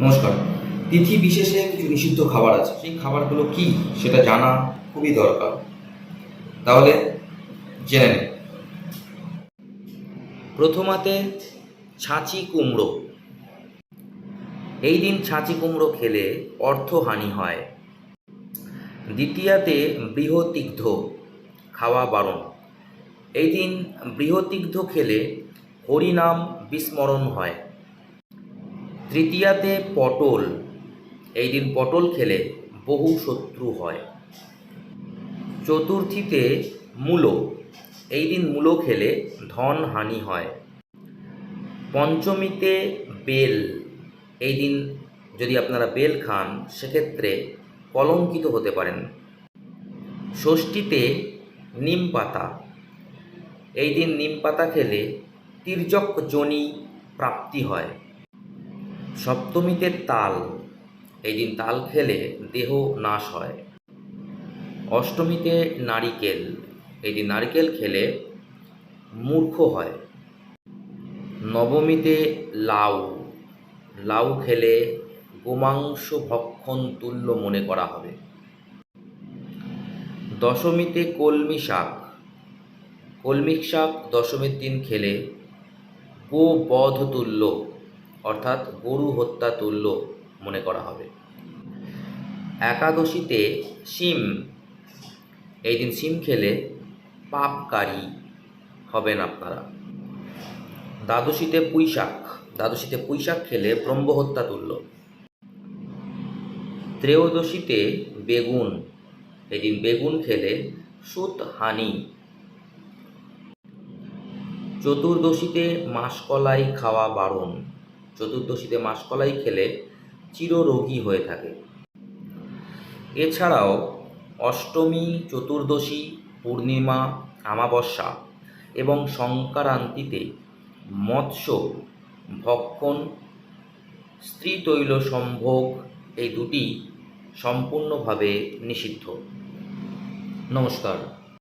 নমস্কার। তিথি বিশেষে কিছু নিষিদ্ধ খাবার আছে। সেই খাবারগুলো কি সেটা জানা খুবই দরকার। তাহলে জেনে নিন প্রথমাতে ছাঁচি কুমড়ো। এই দিন ছাঁচি কুমড়ো খেলে অর্থহানি হয়। দ্বিতীয়াতে বৃহতিগ্ধ খাওয়া বারণ। এই দিন বৃহতিগ্ধ খেলে হরিনাম বিস্মরণ হয়। তৃতীয়াতে পটল। এই দিন পটল খেলে বহু শত্রু হয়। চতুর্থীতে মূলো। এই দিন মূলো খেলে ধন হানি হয়। পঞ্চমীতে বেল। এই দিন যদি আপনারা বেল খান, সেক্ষেত্রে কলঙ্কিত হতে পারেন। ষষ্ঠীতে নিম পাতা। এই দিন নিম পাতা খেলে তির্যক জনি প্রাপ্তি হয়। সপ্তমীতে তাল। এই দিন তাল খেলে দেহ নাশ হয়। অষ্টমীতে নারিকেল। এই দিন নারকেল খেলে মূর্খ হয়। নবমীতে লাউ। লাউ খেলে গোমাংস ভক্ষণ তুল্য মনে করা হবে। দশমীতে কলমি শাক। কলমি শাক দশমীর দিন খেলে গো বধ তুল্য অর্থাৎ গরু হত্যা তুল্য মনে করা হবে। একাদশীতে শিম, এই দিন শিম খেলে পাপকারী হবেন আপনারা। দ্বাদশীতে পুঁই শাক দ্বাদশীতে পুঁই শাক খেলে ব্রহ্মহত্যা তুল্য। ত্রয়োদশীতে বেগুন এদিন বেগুন খেলে সুত হানি। চতুর্দশীতে মাসকলাই খাওয়া বারণ। চতুর্দশীতে মাসকলাই খেলে চিররোগী হয়ে থাকে। এছাড়াও অষ্টমী, চতুর্দশী, পূর্ণিমা আমাবস্যা এবং সংক্রান্তিতে মৎস্য, ভক্ষণ স্ত্রী তৈল সম্ভোগ এই দুটি সম্পূর্ণভাবে নিষিদ্ধ। নমস্কার।